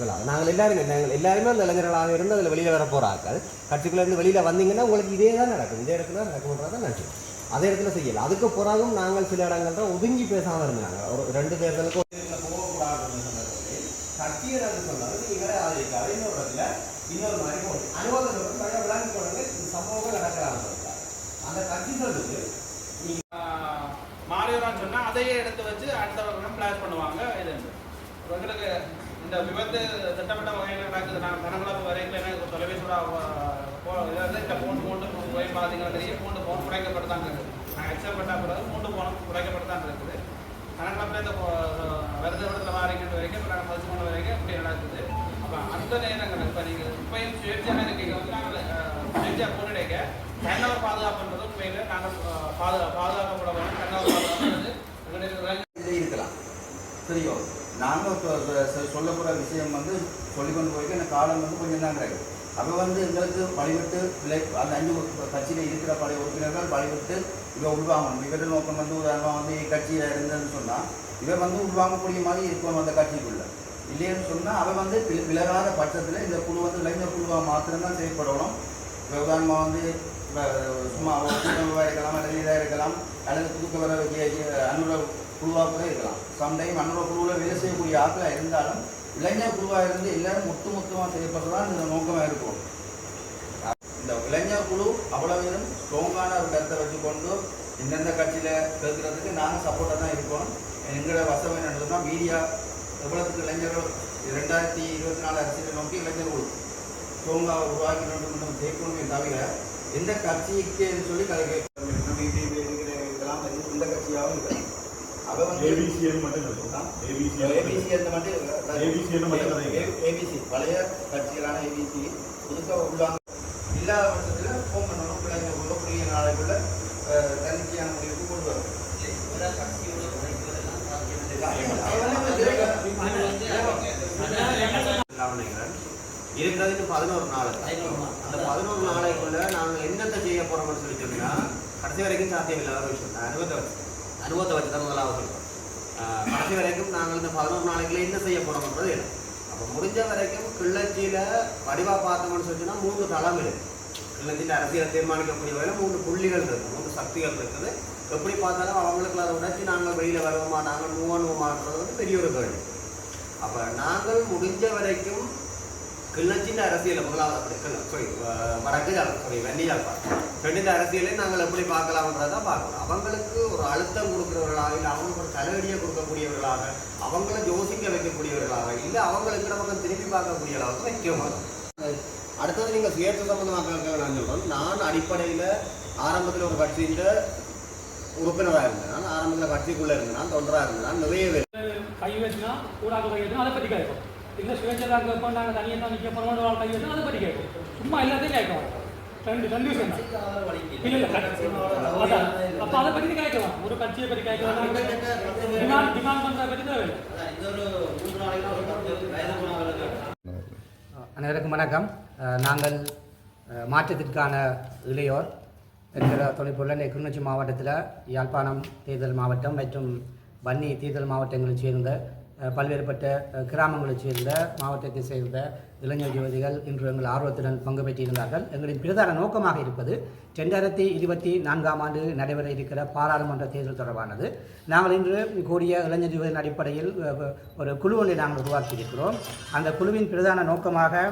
முதலாவது நாங்கள் எல்லாருமே நாங்கள் எல்லாருமே அந்த இளைஞர்களாக இருந்து அதில் வெளியில் வர போகிறாக்கள் கட்சிக்குள்ளேருந்து வெளியில் வந்தீங்கன்னா உங்களுக்கு இதே தான் நடக்கும். இந்த இடத்துல நடக்கும்ன்றது தான் அதே இடத்துல செய்யல. அதுக்கு பிறகும் நாங்கள் சில இடங்கள் தான் ஒதுங்கி பேசாமல் இருந்தாங்க. ஒரு ரெண்டு தேர்தலுக்கு ஒரு தேர்தலில் இன்னொரு மாதிரி அனுபவத்தை சொல்றது சம்பவங்கள் நடக்கலாம் அந்த கட்சி சொல்றது அதையே எடுத்து வச்சு அடுத்த பிளான் பண்ணுவாங்க. இது எங்களுக்கு இந்த விபத்து திட்டமிட்ட வகையில் நடக்குது நான் கனகுளப்பு வரைக்கும் எனக்கு தொலைபேசியோட இதில் இந்த மூன்று மூன்று போய் பார்த்தீங்கன்னா தெரியும் மூன்று போன் குறைக்கப்பட்டு தான் இருக்குது. நான் எக்ஸ்ட்ரா பண்ண பிறகு மூன்று போன் குறைக்கப்பட்டு தான் இருக்குது. கணக்கில் இந்த வருத விடத்தில் மாறிக்கிட்டு வரைக்கும் இப்போ நாங்கள் பரிசு போன வரைக்கும் இப்படி நடக்குது. அப்போ அந்த நேரங்கள் இப்போ நீங்கள் இப்பயும் சுயேட்சையாக இருக்கீங்க வந்து நாங்கள் சுயேட்சையாக போட்டுடைக்க தன்னவர் பாதுகாப்புன்றது உண்மையில் நாங்கள் பாதுகா பாதுகாக்கப்பட வேணும் தன்னவர் பாதுகாப்புன்றது இருக்கலாம். சரியோ நாங்கள் இப்போ சொல்ல விஷயம் வந்து சொல்லி கொண்டு போய்க்கு இந்த காலம் வந்து கொஞ்சம் தான் கிடையாது அப்போ வந்து எங்களுக்கு பழிவிட்டு பிள்ளை அந்த அஞ்சு கட்சியில் இருக்கிற பழைய உறுப்பினர்கள் பழிவிட்டு இவன் உள்வாங்கணும். இவர நோக்கம் வந்து உதாரணமாக வந்து கட்சியில் இருந்ததுன்னு சொன்னால் இவர் வந்து உள்வாங்கக்கூடிய மாதிரி இருக்கணும் அந்த கட்சிக்குள்ளே. இல்லைன்னு சொன்னால் அவன் வந்து வி- விலகாத பட்சத்தில் இந்த குழு வந்து இளைஞர் குழுவாக மாத்திரம்தான் செயல்படணும். இப்போ உதாரணமாக வந்து இப்போ சும்மா ஒரு இருக்கலாம் அல்லது இதாக இருக்கலாம் அல்லது புதுக்க வர அனுர குழுவாக கூட இருக்கலாம். சம்டைம் அனுர குழுவில் வேலை செய்யக்கூடிய ஆட்களாக இருந்தாலும் இளைஞர் குழுவாக இருந்து எல்லாரும் ஒட்டு மொத்தமாக செய்யப்படுறதான் இந்த நோக்கமாக இருக்கும். இந்த இளைஞர் குழு அவ்வளவு ஸ்ட்ராங்கான ஒரு கருத்தை வச்சுக்கொண்டு இந்தந்த கட்சியில் கேட்கறதுக்கு நாங்கள் சப்போர்ட்டாக தான் இருக்கோம். எங்களோட வசம் என்னன்னா மீடியா எவ்வளவுக்கு இளைஞர்கள் ரெண்டாயிரத்தி இருபத்தி நாலு அரசியலை நோக்கி இளைஞர் குழு ஸ்ட்ராங்காக உருவாக்கி வேண்டும் சேர்க்கணுமே தவிர எந்த கட்சிக்கு சொல்லி கதை இருக்கலாம் இந்த கட்சியாகவும் இருக்கலாம் அவ வந்து ஏபிசிஎல் மட்டும் இருக்கும் ஏபிசிஎல் ஏபிசி அந்த மட்டும் ன்னு மட்டும். ஏபிசி பழைய கட்சிகளான ஏபிசி புதுசாக உள்ளாங்க. இல்லாத பட்சத்தில் ஃபோன் பண்ணணும். பிள்ளைங்க உள்ள புதிய நாளைக்குள்ள தன்னிச்சையான முடிவுக்கு கொண்டு வரும் இருக்கிறது இன்னும் பதினோரு நாள். அந்த பதினோரு நாளைக்குள்ள நாங்கள் என்னத்தை செய்ய போறோம்னு சொல்லி சொன்னா கடைசி வரைக்கும் சாத்தியம் இல்லாத ஒரு விஷயம் அனுபவத்தை வச்சு அனுபவத்தை வச்சு தான் முதலாவது கடைசி வரைக்கும் நாங்கள் இந்த பதினோரு நாளைக்குள்ள என்ன செய்ய போறோம்ன்றது இல்லை. அப்போ முடிஞ்ச வரைக்கும் கிள்ளச்சியில வடிவா பார்த்தோம்னு சொல்லிச்சுன்னா மூன்று தளம் இருக்கு. கிள்ளச்சியில் அரசியல் தீர்மானிக்கக்கூடிய வகையில் மூன்று புள்ளிகள் இருக்கு. மூன்று சக்திகள் இருக்குது. எப்படி பார்த்தாலும் அவங்களுக்கு அதை உடைச்சி நாங்கள் வெளியில வருவோமா நாங்கள் மூவ் பண்ணுவோமான்றது வந்து பெரிய ஒரு கேள்வி. அப்போ நாங்கள் முடிஞ்ச வரைக்கும் கிளர்ச்சியின் அரசியலை முதலாவது அப்படி சாரி வடக்கு சாரி வெண்ணியாழ்பா ரெண்டு அரசியலை நாங்கள் எப்படி பார்க்கலாம்ன்றதை பார்க்கணும். அவங்களுக்கு ஒரு அழுத்தம் கொடுக்குறவர்களாக இல்லை அவங்களுக்கு ஒரு தலையடியை கொடுக்கக்கூடியவர்களாக அவங்கள யோசிக்க வைக்கக்கூடியவர்களாக இல்லை அவங்களுக்கு நமக்கு திரும்பி பார்க்கக்கூடிய அளவுக்கு முக்கியமாக அடுத்தது நீங்கள் சுயேட்சை சம்பந்தமாக நான் சொல்கிறோம் நான் அடிப்படையில் ஆரம்பத்தில் ஒரு கட்சியில் உறுப்பினராக இருந்தேன். நான் ஆரம்பத்தில் கட்சிக்குள்ளே இருந்தேன். தொண்டராக இருந்தேன். நிறைய பேர் கை வச்சுனா ஊடாக அதை பற்றி கேட்கும் இல்லை சுயேட்சையாக கேட்போம் நாங்கள் தனியாக தான் நிற்க போகிறோம் ஒரு கை வச்சுனா அதை பற்றி கேட்போம் சும்மா எல்லாத்தையும் கேட்கலாம் ரெண்டு ரெண்டு விஷயம் இல்லை இல்லை அதான் அப்போ அதை பற்றி கேட்கலாம் ஒரு கட்சியை பற்றி கேட்கலாம் டிமாண்ட் டிமாண்ட் பண்ணுறத பற்றி தான் அனைவருக்கும் வணக்கம் நாங்கள் மாற்றத்திற்கான இளையோர் என்கிற துணைப்பொருள் கிருநொச்சி மாவட்டத்தில் யாழ்ப்பாணம் தேர்தல் மாவட்டம் மற்றும் வன்னி தேர்தல் மாவட்டங்களைச் சேர்ந்த பல்வேறுபட்ட கிராமங்களைச் சேர்ந்த மாவட்டத்தைச் சேர்ந்த இளைஞர் யுவதிகள் இன்று எங்கள் ஆர்வத்துடன் பங்கு பெற்றிருந்தார்கள். எங்களின் பிரதான நோக்கமாக இருப்பது ரெண்டாயிரத்தி இருபத்தி நான்காம் ஆண்டு நடைபெற இருக்கிற பாராளுமன்ற தேர்தல் தொடர்பானது. நாங்கள் இன்று கூடிய இளைஞர் யுவதின் அடிப்படையில் ஒரு குழு ஒன்றை நாங்கள் உருவாக்கியிருக்கிறோம். அந்த குழுவின் பிரதான நோக்கமாக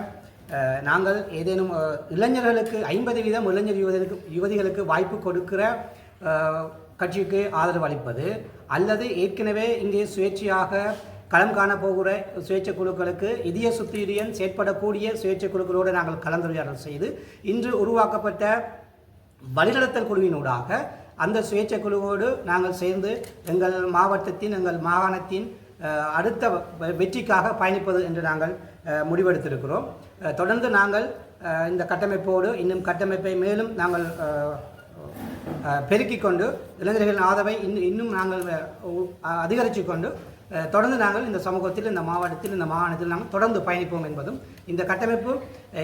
நாங்கள் ஏதேனும் இளைஞர்களுக்கு ஐம்பது வீதம் இளைஞர் யுவதிகளுக்கு யுவதிகளுக்கு வாய்ப்பு கொடுக்கிற கட்சிக்கு ஆதரவு அளிப்பது அல்லது ஏற்கனவே இங்கே சுயேட்சையாக களம் காணப்போகிற சுயேட்சை குழுக்களுக்கு இதய சுத்தியுடன் செயற்படக்கூடிய சுயேட்சை குழுக்களோடு நாங்கள் கலந்துரையாடல் செய்து இன்று உருவாக்கப்பட்ட வழிநடத்தல் குழுவினூடாக அந்த சுயேட்சை குழுவோடு நாங்கள் சேர்ந்து எங்கள் மாவட்டத்தின் எங்கள் மாகாணத்தின் அடுத்த வெற்றிக்காக பயணிப்பது என்று நாங்கள் முடிவெடுத்திருக்கிறோம். தொடர்ந்து நாங்கள் இந்த கட்டமைப்போடு இன்னும் கட்டமைப்பை மேலும் நாங்கள் பெருக்கிக் கொண்டு இளைஞர்களின் ஆதரவை இன்னும் இன்னும் நாங்கள் அதிகரித்து கொண்டு தொடர்ந்து நாங்கள் இந்த சமூகத்தில் இந்த மாவட்டத்தில் இந்த மாகாணத்தில் நாங்கள் தொடர்ந்து பயணிப்போம் என்பதும் இந்த கட்டமைப்பு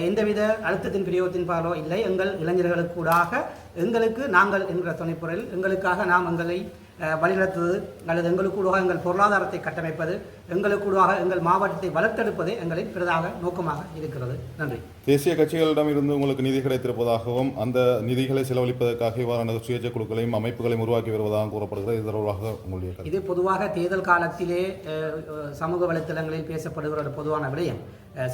எந்தவித அழுத்தத்தின் பிரயோகத்தின் பாலோ இல்லை. எங்கள் இளைஞர்களுக்கூடாக எங்களுக்கு நாங்கள் என்கிற துணைப்புறையில் எங்களுக்காக நாம் எங்களை வழிநடத்துவது அல்லது எங்களுக்கூடாக எங்கள் பொருளாதாரத்தை கட்டமைப்பது எங்களுக்கூடாக எங்கள் மாவட்டத்தை வளர்த்தெடுப்பது எங்களின் பிரதான நோக்கமாக இருக்கிறது. நன்றி. தேசிய கட்சிகளிடம் இருந்து உங்களுக்கு நிதி கிடைத்திருப்பதாகவும் அந்த நிதிகளை செலவழிப்பதற்காக இவ்வாறான சுயேட்சை குழுக்களையும் அமைப்புகளையும் உருவாக்கி வருவதாக கூறப்படுகிறது. இது தொடர்பாக உங்களுடைய. இது பொதுவாக தேர்தல் காலத்திலே சமூக வலைத்தளங்களில் பேசப்படுகிற ஒரு பொதுவான விடயம்.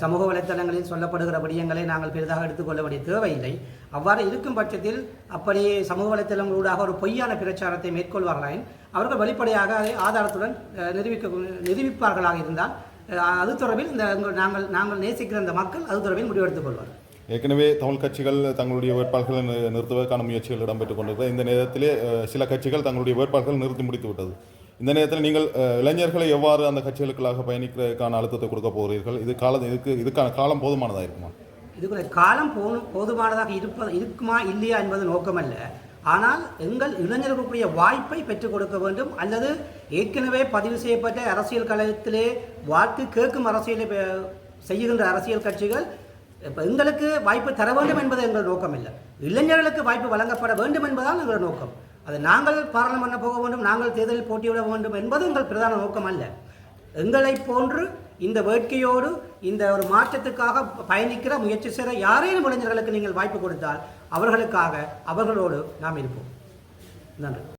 சமூக வலைத்தளங்களில் சொல்லப்படுகிற விடயங்களை நாங்கள் பெரிதாக எடுத்துக்கொள்ள வேண்டிய தேவையில்லை. அவ்வாறு இருக்கும் பட்சத்தில் அப்படி சமூக வலைத்தளங்களூடாக ஒரு பொய்யான பிரச்சாரத்தை மேற்கொள்வார்களாயின் அவர்கள் வெளிப்படையாக அதை ஆதாரத்துடன் நிரூபிக்க நிரூபிப்பார்களாக இருந்தால் அது தொடர்பில் இந்த நாங்கள் நாங்கள் நேசிக்கிற இந்த மக்கள் அது தொடர்பில் முடிவெடுத்துக் கொள்வார்கள். ஏற்கனவே தமிழ் கட்சிகள் தங்களுடைய வேட்பாளர்களை நிறுத்துவதற்கான முயற்சிகள் இடம்பெற்றுக் கொண்டிருக்கிறது. இந்த நேரத்திலே சில கட்சிகள் தங்களுடைய வேட்பாளர்கள் நிறுத்தி முடித்து விட்டது இந்த நேரத்தில் நீங்கள் இளைஞர்களை எவ்வாறு அந்த கட்சிகளுக்காக பயணிக்கிறதுக்கான அழுத்தத்தை கொடுக்க போகிறீர்கள்? இது காலம் இதுக்கு இதுக்கான காலம் போதுமானதாக இருக்குமா? இதுக்குள்ள காலம் போ போதுமானதாக இருப்ப இருக்குமா இல்லையா என்பது நோக்கமல்ல. ஆனால் எங்கள் இளைஞர்களுக்குரிய வாய்ப்பை பெற்றுக் கொடுக்க வேண்டும். அல்லது ஏற்கனவே பதிவு செய்யப்பட்ட அரசியல் களத்திலே வாக்கு கேட்கும் அரசியலை செய்கின்ற அரசியல் கட்சிகள் இப்போ எங்களுக்கு வாய்ப்பு தர வேண்டும் என்பது எங்கள் நோக்கம் இல்லை இளைஞர்களுக்கு வாய்ப்பு வழங்கப்பட வேண்டும் என்பதால் எங்கள் நோக்கம். அது நாங்கள் பாராளுமன்றம் போக வேண்டும் நாங்கள் தேர்தலில் போட்டியிட வேண்டும் என்பது எங்கள் பிரதான நோக்கம் அல்ல. எங்களை போன்று இந்த வேட்கையோடு இந்த ஒரு மாற்றத்துக்காக பயணிக்கிற முயற்சி செய்கிற யாரேனும் இளைஞர்களுக்கு நீங்கள் வாய்ப்பு கொடுத்தால் அவர்களுக்காக அவர்களோடு நாம் இருப்போம். நன்றி.